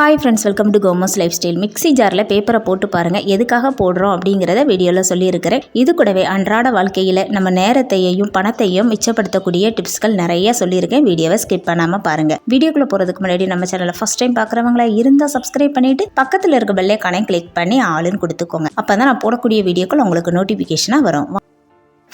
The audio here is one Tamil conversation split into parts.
ஹாய் ஃப்ரெண்ட்ஸ் வெல்கம் டு கோமஸ் லைஃப் ஸ்டைல் மிக்ஸி ஜாரில் பேப்பரை போட்டு பாருங்கள் எதுக்காக போடுறோம் அப்படிங்கிறத வீடியோவில் சொல்லியிருக்கிறேன். இது கூடவே அன்றாட வாழ்க்கையில் நம்ம நேரத்தையும் பணத்தையும் மிச்சப்படுத்தக்கூடிய டிப்ஸ்கள் நிறைய சொல்லியிருக்கேன். வீடியோவை ஸ்கிப் பண்ணாமல் பாருங்கள் வீடியோக்குள்ளே போகிறதுக்கு முன்னாடி நம்ம சேனலில் ஃபஸ்ட் டைம் பார்க்குறவங்களா இருந்தால் சப்ஸ்கிரைப் பண்ணிவிட்டு பக்கத்தில் இருக்க பெல்லைக்கானே கிளிக் பண்ணி ஆளுன்னு கொடுத்துக்கோங்க. அப்போ தான் நான் போடக்கூடிய வீடியோக்கள் உங்களுக்கு நோட்டிஃபிகேஷனாக வரும்.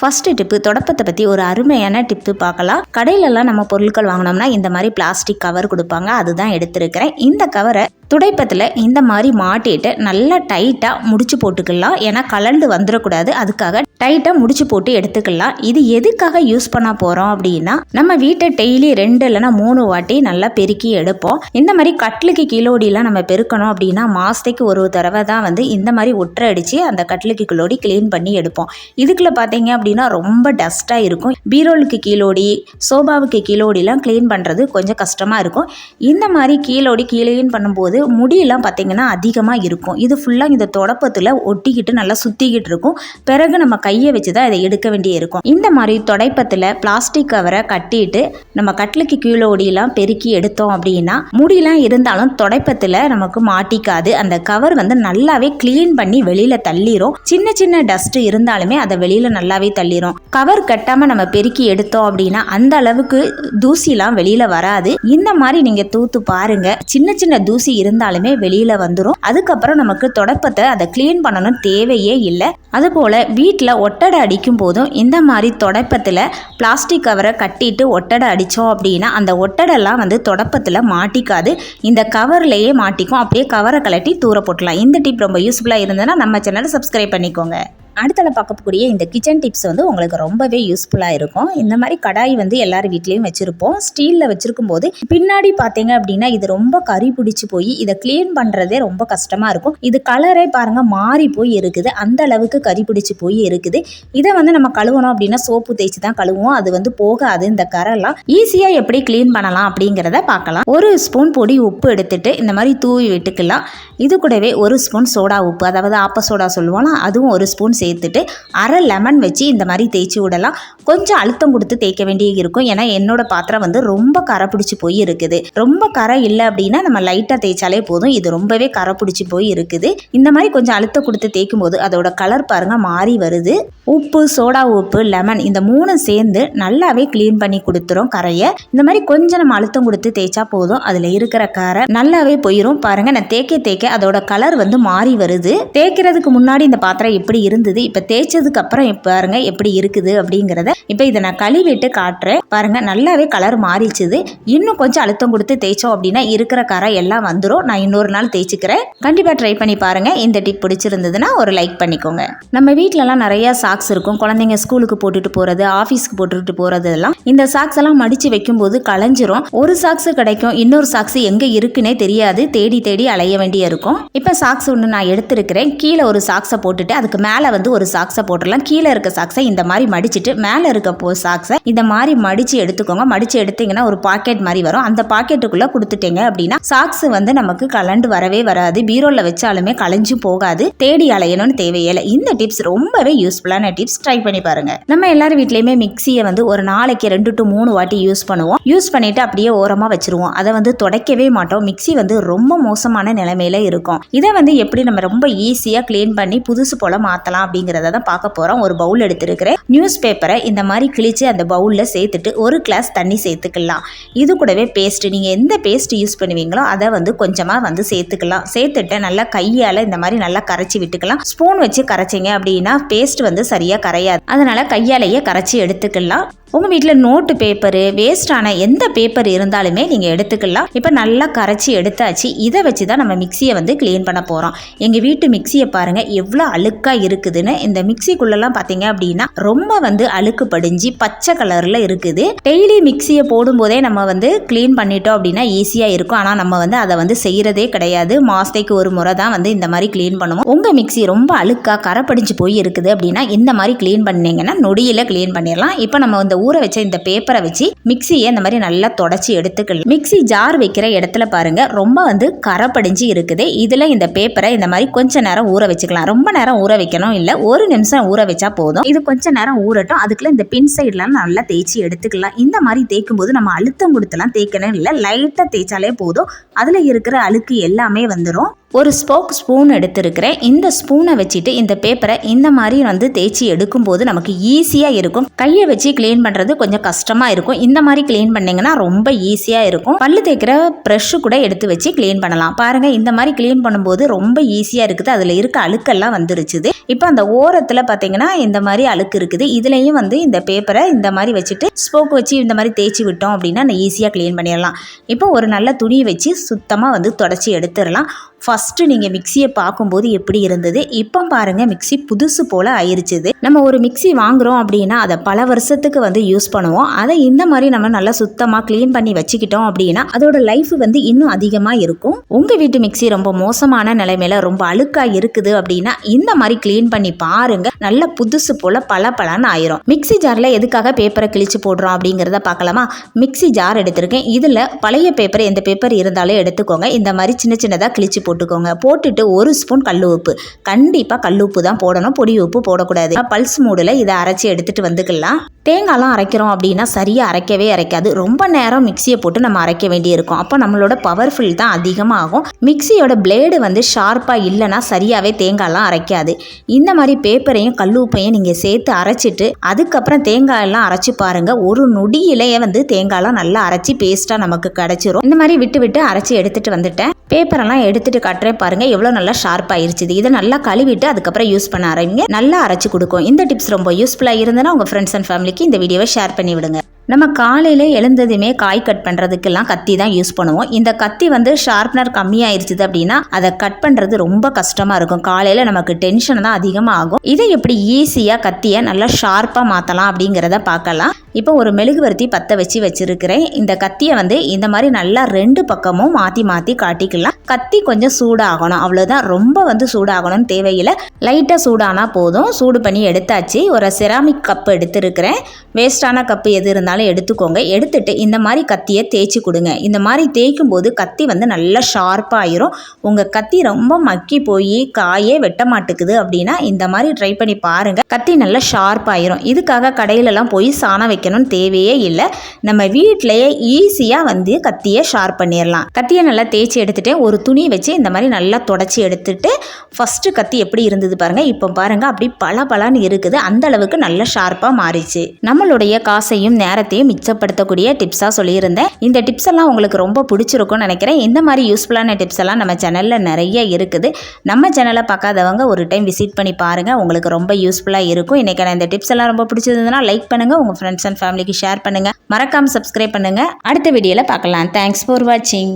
ஃபர்ஸ்ட் டிப்பு தொடப்பத்தை பற்றி ஒரு அருமையான டிப்பு பார்க்கலாம். கடையிலலாம் நம்ம பொருட்கள் வாங்கினோம்னா இந்த மாதிரி பிளாஸ்டிக் கவர் கொடுப்பாங்க. அதுதான் எடுத்திருக்கிறேன். இந்த கவரை துடைப்பத்தில் இந்த மாதிரி மாட்டிட்டு நல்லா டைட்டாக முடிச்சு போட்டுக்கலாம். ஏன்னா கலண்டு வந்துடக்கூடாது அதுக்காக டைட்டாக முடிச்சு போட்டு எடுத்துக்கலாம். இது எதுக்காக யூஸ் பண்ண போகிறோம் அப்படின்னா நம்ம வீட்டை டெய்லி ரெண்டு இல்லைன்னா மூணு வாட்டி நல்லா பெருக்கி எடுப்போம். இந்த மாதிரி கட்லுக்கு கிலோடிலாம் நம்ம பெருக்கணும் அப்படின்னா மாதத்துக்கு ஒரு தடவை தான் வந்து இந்த மாதிரி ஒற்றை அடித்து அந்த கட்லுக்கு கிலோடி க்ளீன் பண்ணி எடுப்போம். இதுக்குள்ள பார்த்தீங்க அப்படின்னா ரொம்ப டஸ்ட்டாக இருக்கும். பீரோலுக்கு கீழோடி சோபாவுக்கு கீழோடிலாம் க்ளீன் பண்ணுறது கொஞ்சம் கஷ்டமாக இருக்கும். இந்த மாதிரி கீழோடி க்ளீன் பண்ணும்போது முடியெல்லாம் பார்த்தீங்கன்னா அதிகமாக இருக்கும். இது ஃபுல்லாக இந்த தொடப்பத்தில் ஒட்டிக்கிட்டு நல்லா சுற்றிக்கிட்டு இருக்கும். பிறகு நம்ம கையை வச்சு தான் இதை எடுக்க வேண்டிய இருக்கும். இந்த மாதிரி துடைப்பத்தில் பிளாஸ்டிக் கவரை கட்டிட்டு நம்ம கட்லுக்கு கீழோடியெல்லாம் பெருக்கி எடுத்தோம் அப்படின்னா முடியெல்லாம் இருந்தாலும் துடைப்பத்தில் நமக்கு மாட்டிக்காது. அந்த கவர் வந்து நல்லாவே க்ளீன் பண்ணி வெளியில் தள்ளிரும். சின்ன சின்ன டஸ்ட் இருந்தாலுமே அதை வெளியில் நல்லாவே தள்ளிரும். கவர் கட்டாமல் நம்ம பெருக்கி எடுத்தோம் அப்படின்னா அந்த அளவுக்கு தூசிலாம் வெளியில் வராது. இந்த மாதிரி நீங்கள் தூத்து பாருங்க. சின்ன சின்ன தூசி இருந்தாலுமே வெளியில் வந்துடும் அதுக்கப்புறம் நமக்கு தொடப்பத்தை அதை க்ளீன் பண்ணணும் தேவையே இல்லை. அதுபோல் வீட்டில் ஒட்டடை அடிக்கும் போதும் இந்த மாதிரி தொடப்பத்தில் பிளாஸ்டிக் கவரை கட்டிட்டு ஒட்டடை அடித்தோம் அப்படின்னா அந்த ஒட்டடெல்லாம் வந்து தொடப்பத்தில் மாட்டிக்காது. இந்த கவர்லேயே மாட்டிக்கும். அப்படியே கவரை கலட்டி தூர போட்டலாம். இந்த டிப் ரொம்ப யூஸ்ஃபுல்லாக இருந்ததுன்னா நம்ம சேனலை சப்ஸ்கிரைப் பண்ணிக்கோங்க. அடுத்தல பார்க்கக்கூடிய இந்த கிச்சன் டிப்ஸ் வந்து உங்களுக்கு ரொம்பவே யூஸ்ஃபுல்லாக இருக்கும். இந்த மாதிரி கடாய் வந்து எல்லார் வீட்லேயும் வச்சுருப்போம். ஸ்டீலில் வச்சுருக்கும் போது பின்னாடி பார்த்தீங்க அப்படின்னா இது ரொம்ப கறி பிடிச்சி போய் இதை க்ளீன் பண்ணுறதே ரொம்ப கஷ்டமாக இருக்கும். இது கலரே பாருங்கள் மாறி போய் இருக்குது. அந்த அளவுக்கு கறி பிடிச்சி போய் இருக்குது. இதை வந்து நம்ம கழுவணும் அப்படின்னா சோப்பு தேய்ச்சி தான் கழுவுவோம். அது வந்து போகாது. இந்த கரெல்லாம் ஈஸியாக எப்படி க்ளீன் பண்ணலாம் அப்படிங்கிறத பார்க்கலாம். ஒரு ஸ்பூன் பொடி உப்பு எடுத்துட்டு இந்த மாதிரி தூவி விட்டுக்கலாம். இது கூடவே ஒரு ஸ்பூன் சோடா உப்பு அதாவது ஆப்ப சோடா சொல்லுவோம்ல அதுவும் ஒரு ஸ்பூன் சேர்த்துட்டு அரை லெமன் வச்சு இந்த மாதிரி தேய்ச்சி விடலாம். கொஞ்சம் அழுத்தம் கொடுத்து தேய்க்க வேண்டிய இருக்கும். ஏன்னா என்னோட பாத்திரம் வந்து ரொம்ப கரை பிடிச்சி போய் இருக்குது. ரொம்ப கரை இல்லை அப்படின்னா நம்ம லைட்டாக தேய்ச்சாலே போதும். இது ரொம்பவே கரை பிடிச்சி போய் இருக்குது. இந்த மாதிரி கொஞ்சம் அழுத்தம் கொடுத்து தேய்க்கும் போது அதோட கலர் பாருங்க மாறி வருது. உப்பு சோடா உப்பு லெமன் இந்த மூணும் சேர்ந்து நல்லாவே க்ளீன் பண்ணி கொடுத்துரும் கரையை. இந்த மாதிரி கொஞ்சம் நம்ம அழுத்தம் கொடுத்து தேய்ச்சா போதும். அதில் இருக்கிற கரை நல்லாவே போயிடும் பாருங்க நான் தேய்க்க தேய்க்க அதோட கலர் வந்து மாறி வருது. தேய்க்கிறதுக்கு முன்னாடி இந்த பாத்திரம் எப்படி இருந்தது? இப்போ தேய்ச்சதுக்கு அப்புறம் பாருங்கள் பாருங்க எப்படி இருக்குது அப்படிங்கிறத இப்போ இதை நான் கழுவிட்டு காட்டுறேன். பாருங்க நல்லாவே கலர் மாறிச்சுது இன்னும் கொஞ்சம் அழுத்தம் கொடுத்து தேய்ச்சோம் அப்படின்னா இருக்கிற கரை எல்லாம் வந்துடும் நான் இன்னொரு நாள் தேய்ச்சிக்கிறேன். கண்டிப்பாக ட்ரை பண்ணி பாருங்க. இந்த டிப் பிடிச்சிருந்ததுன்னா ஒரு லைக் பண்ணிக்கோங்க. நம்ம வீட்டிலலாம் நிறையா சாக்ஸ் இருக்கும். குழந்தைங்க ஸ்கூலுக்கு போட்டுட்டு போகிறது ஆஃபீஸ்க்கு போட்டுட்டு போகிறது எல்லாம். இந்த சாக்ஸ் எல்லாம் மடித்து வைக்கும்போது களைஞ்சிரும். ஒரு சாக்ஸ் கிடைக்கும். இன்னொரு சாக்ஸ் எங்கே இருக்குன்னே தெரியாது. தேடி தேடி அலைய வேண்டிய இருக்கும். இப்போ சாக்ஸ் ஒன்று நான் எடுத்திருக்கிறேன். கீழே ஒரு சாக்ஸை போட்டுட்டு அதுக்கு மேலே வந்து ஒரு சாக்ஸை போட்டுடலாம் கீழே இருக்க சாக்ஸை இந்த மாதிரி மடிச்சிட்டு மேலே இருக்க போ சாக்ஸை இந்த மாதிரி மடித்து எடுத்துக்கோங்க. மடித்து எடுத்தீங்கன்னா ஒரு பாக்கெட் மாதிரி வரும். அந்த பாக்கெட்டுக்குள்ளே கொடுத்துட்டீங்க அப்படின்னா சாக்ஸ் வந்து நமக்கு கலண்டு வரவே வராது. பீரோவில் வச்சாலுமே களைஞ்சு போகாது. தேடி அலையணும்னு தேவையில்லை. இந்த டிப்ஸ் ரொம்பவே யூஸ்ஃபுல்லான டிப்ஸ் ட்ரை பண்ணி பாருங்க. நம்ம எல்லாரும் வீட்லேயுமே மிக்சியை வந்து ஒரு நாளைக்கு ரெண்டு டு மூணு வாட்டி யூஸ் பண்ணுவோம். யூஸ் பண்ணிட்டு அப்படியே ஓரமாக வச்சிருவோம். அதை வந்து துடைக்கவே மாட்டோம். மிக்சி வந்து ரொம்ப மோசமான நிலைமையில இருக்கும். இதை வந்து எப்படி நம்ம ரொம்ப ஈஸியாக க்ளீன் பண்ணி புதுசு போல் மாற்றலாம் அப்படிங்கிறத தான் பார்க்க போகிறோம் ஒரு பவுல் எடுத்துருக்கிறேன். நியூஸ் பேப்பரை இந்த மாதிரி கிழிச்சு அந்த பவுலில் சேர்த்துட்டு ஒரு கிளாஸ் தண்ணி சேர்த்துக்கலாம். இது கூடவே பேஸ்ட்டு நீங்கள் எந்த பேஸ்ட் யூஸ் பண்ணுவீங்களோ அதை வந்து கொஞ்சமாக வந்து சேர்த்துக்கலாம். சேர்த்துட்டு நல்லா கையால் இந்த மாதிரி நல்லா கரைச்சி விட்டுக்கலாம். ஸ்பூன் வச்சு கரைச்சிங்க அப்படின்னா பேஸ்ட் வந்து சரியாக கரையாது. அதனால் கையாலேயே கரைச்சி எடுத்துக்கலாம். உங்கள் வீட்டில் நோட்டு பேப்பரு வேஸ்டான எந்த பேப்பர் இருந்தாலுமே நீங்கள் எடுத்துக்கலாம். இப்போ நல்லா கரைச்சி எடுத்தாச்சு. இதை வச்சு தான் நம்ம மிக்சியை வந்து க்ளீன் பண்ண போகிறோம் எங்கள் வீட்டு மிக்சியை பாருங்கள் எவ்வளோ அழுக்காக இருக்குதுன்னு இந்த மிக்சிக்குள்ளெல்லாம் பார்த்தீங்க அப்படின்னா ரொம்ப வந்து அழுக்கு படிஞ்சு பச்சை கலரில் இருக்குது. டெய்லி மிக்சியை போடும்போதே நம்ம வந்து க்ளீன் பண்ணிட்டோம் அப்படின்னா ஈஸியாக இருக்கும். ஆனால் நம்ம வந்து அதை வந்து செய்கிறதே கிடையாது. மாதத்துக்கு ஒரு முறை தான் வந்து இந்த மாதிரி க்ளீன் பண்ணுவோம். உங்கள் மிக்சி ரொம்ப அழுக்காக கரை படிஞ்சு போய் இருக்குது அப்படின்னா இந்த மாதிரி க்ளீன் பண்ணிங்கன்னா நொடியில் க்ளீன் பண்ணிடலாம். இப்போ நம்ம இந்த ஊற வச்ச இந்த பேப்பரை வச்சு மிக்சியை இந்த மாதிரி நல்லா தொடச்சி எடுத்துக்கலாம். மிக்சி ஜார் வைக்கிற இடத்துல பாருங்க ரொம்ப வந்து கரை படிஞ்சு இருக்குது. இதில் இந்த பேப்பரை இந்த மாதிரி கொஞ்ச நேரம் ஊற வச்சுக்கலாம். ரொம்ப நேரம் ஊற வைக்கணும் இல்லை. இல்லை ஒரு நிமிஷம் ஊற வச்சா போதும். இது கொஞ்ச நேரம் ஊறட்டும். அதுக்குள்ள இந்த பின் சைட்லாம் நல்லா தேய்ச்சி எடுத்துக்கலாம். இந்த மாதிரி தேய்க்கும் போது நம்ம அழுத்தம் கொடுத்துலாம் தேய்க்கணும் இல்லை. லைட்டாக தேய்ச்சாலே போதும். அதில் இருக்கிற அழுக்கு எல்லாமே வந்துடும் ஒரு ஸ்போக் ஸ்பூன் எடுத்திருக்கிறேன். இந்த ஸ்பூனை வச்சுட்டு இந்த பேப்பரை இந்த மாதிரி வந்து தேய்ச்சி எடுக்கும்போது நமக்கு ஈஸியாக இருக்கும். கையை வச்சு க்ளீன் பண்ணுறது கொஞ்சம் கஷ்டமாக இருக்கும். இந்த மாதிரி க்ளீன் பண்ணிங்கன்னா ரொம்ப ஈஸியாக இருக்கும். பல்லு தேய்க்கிற ப்ரெஷ்ஷு கூட எடுத்து வச்சு க்ளீன் பண்ணலாம். பாருங்கள் இந்த மாதிரி க்ளீன் பண்ணும்போது ரொம்ப ஈஸியாக இருக்குது. அதில் இருக்க அழுக்கெல்லாம் வந்துருச்சுது. இப்போ அந்த ஓரத்தில் பார்த்தீங்கன்னா இந்த மாதிரி அழுக்கு இருக்குது. இதுலேயும் வந்து இந்த பேப்பரை இந்த மாதிரி வச்சுட்டு ஸ்போக் வச்சு இந்த மாதிரி தேய்ச்சி விட்டோம் அப்படின்னா ஈஸியாக க்ளீன் பண்ணிடலாம். இப்போ ஒரு நல்ல துணியை வச்சு சுத்தமாக வந்து தொடச்சி எடுத்துடலாம். ஃபஸ்ட்டு நீங்கள் மிக்சியை பார்க்கும்போது எப்படி இருந்தது? இப்போ பாருங்கள் மிக்ஸி புதுசு போல் ஆயிருச்சுது. நம்ம ஒரு மிக்ஸி வாங்குறோம் அப்படின்னா அதை பல வருஷத்துக்கு வந்து யூஸ் பண்ணுவோம். அதை இந்த மாதிரி நம்ம நல்லா சுத்தமாக க்ளீன் பண்ணி வச்சுக்கிட்டோம் அப்படின்னா அதோட லைஃப் வந்து இன்னும் அதிகமாக இருக்கும். உங்கள் வீட்டு மிக்ஸி ரொம்ப மோசமான நிலைமையில ரொம்ப அழுக்காக இருக்குது அப்படின்னா இந்த மாதிரி க்ளீன் பண்ணி பாருங்கள் நல்ல புதுசு போல் பல பலன்னு ஆயிரும் மிக்ஸி ஜாரில் எதுக்காக பேப்பரை கிழிச்சு போடுறோம் அப்படிங்கிறத பார்க்கலாமா? மிக்ஸி ஜார் எடுத்திருக்கேன். இதில் பழைய பேப்பர் எந்த பேப்பர் இருந்தாலும் எடுத்துக்கோங்க. இந்த மாதிரி சின்ன சின்னதாக கிழிச்சு போட்டு போட்டுக்கோங்க. போட்டுட்டு ஒரு ஸ்பூன் கல் உப்பு கண்டிப்பாக கல் உப்பு தான் போடணும். பொடி உப்பு போடக்கூடாது. பல்ஸ் மூடில் இதை அரைச்சி எடுத்துகிட்டு வந்துக்கலாம். தேங்காய்லாம் அரைக்கிறோம் அப்படின்னா சரியாக அரைக்கவே அரைக்காது. ரொம்ப நேரம் மிக்சியை போட்டு நம்ம அரைக்க வேண்டியிருக்கும். அப்போ நம்மளோட பவர்ஃபுல் தான் அதிகமாகும். மிக்சியோட பிளேடு வந்து ஷார்ப்பாக இல்லைன்னா சரியாகவே தேங்காய்லாம் அரைக்காது. இந்த மாதிரி பேப்பரையும் கல் உப்பையும் நீங்கள் சேர்த்து அரைச்சிட்டு அதுக்கப்புறம் தேங்காயெல்லாம் அரைச்சி பாருங்கள் ஒரு நொடியிலேயே வந்து தேங்காயெல்லாம் நல்லா அரைச்சி பேஸ்ட்டாக நமக்கு கிடச்சிரும். இந்த மாதிரி விட்டு விட்டு அரைச்சி எடுத்துகிட்டு வந்துட்டேன். பேப்பரெல்லாம் வச்சுட்டு காட்டுறேன் பாருங்கள் எவ்வளோ நல்லா ஷார்ப் ஆயிருச்சு இதை நல்லா கழுவிட்டு அதுக்கப்புறம் யூஸ் பண்ண ஆரம்பிங்க. நல்லா அரைச்சி கொடுக்கும். இந்த டிப்ஸ் ரொம்ப யூஸ்ஃபுல்லாக இருந்ததுன்னா உங்கள் ஃப்ரெண்ட்ஸ் அண்ட் ஃபேமிலிக்கு இந்த வீடியோவை ஷேர் பண்ணி விடுங்க. நம்ம காலையில் எழுந்ததுமே காய் கட் பண்ணுறதுக்கெல்லாம் கத்தி தான் யூஸ் பண்ணுவோம். இந்த கத்தி வந்து ஷார்ப்னர் கம்மியாயிருச்சுது அப்படின்னா அதை கட் பண்ணுறது ரொம்ப கஷ்டமாக இருக்கும். காலையில் நமக்கு டென்ஷன் தான் அதிகமாக ஆகும் இதை எப்படி ஈஸியாக கத்தியை நல்லா ஷார்ப்பாக மாற்றலாம் அப்படிங்கிறத பார்க்கலாம். இப்போ ஒரு மெழுகுவர்த்தி பற்ற வச்சு வச்சுருக்கிறேன். இந்த கத்தியை வந்து இந்த மாதிரி நல்லா ரெண்டு பக்கமும் மாற்றி மாற்றி காட்டிக்கலாம். கத்தி கொஞ்சம் சூடாகணும். அவ்வளோதான் ரொம்ப வந்து சூடாகணும்னு தேவையில்லை. லைட்டாக சூடானா போதும். சூடு பண்ணி எடுத்தாச்சு. ஒரு செராமிக் கப் எடுத்துருக்கிறேன். வேஸ்டான கப்பு எது இருந்தாலும் எடுத்துக்கோங்க. எடுத்துட்டு இந்த மாதிரி கத்தியை தேய்ச்சி கொடுங்க. இந்த மாதிரி தேய்க்கும் போது கத்தி வந்து நல்லா ஷார்ப்பாயிரும் உங்கள் கத்தி ரொம்ப மக்கி போய் காயே வெட்ட மாட்டுக்குது அப்படின்னா இந்த மாதிரி ட்ரை பண்ணி பாருங்கள் கத்தி நல்லா ஷார்ப்பாயிரும் இதுக்காக கடையிலலாம் போய் சாணம் வைக்க வைக்கணும்னு தேவையே இல்லை. நம்ம வீட்டிலையே ஈஸியாக வந்து கத்தியை ஷார்ப் பண்ணிடலாம் கத்தியை நல்லா தேய்ச்சி எடுத்துகிட்டு ஒரு துணி வச்சு இந்த மாதிரி நல்லா தொடச்சி எடுத்துட்டு ஃபஸ்ட்டு கத்தி எப்படி இருந்தது பாருங்கள் இப்போ பாருங்கள் அப்படி பல பலன்னு இருக்குது. அந்த அளவுக்கு நல்லா ஷார்ப்பாக மாறிச்சு. நம்மளுடைய காசையும் நேரத்தையும் மிச்சப்படுத்தக்கூடிய டிப்ஸாக சொல்லியிருந்தேன். இந்த டிப்ஸ் எல்லாம் உங்களுக்கு ரொம்ப பிடிச்சிருக்கும்னு நினைக்கிறேன். இந்த மாதிரி யூஸ்ஃபுல்லான டிப்ஸ் எல்லாம் நம்ம சேனலில் நிறைய இருக்குது. நம்ம சேனலை பார்க்காதவங்க ஒரு டைம் விசிட் பண்ணி பாருங்கள் உங்களுக்கு ரொம்ப யூஸ்ஃபுல்லாக இருக்கும். இன்றைக்கான இந்த டிப்ஸ் எல்லாம் ரொம்ப பிடிச்சிருந்ததுன்னா லைக் பண்ணுங்கள் உங்கள் ஃப்ரெண்ட்ஸ் அண்ட் ஃபேமிலிக்கு ஷேர் பண்ணுங்கள் மறக்காமல் சப்ஸ்கிரைப் பண்ணுங்கள் அடுத்த வீடியோவில் பார்க்கலாம். தேங்க்ஸ் ஃபார் வாட்சிங்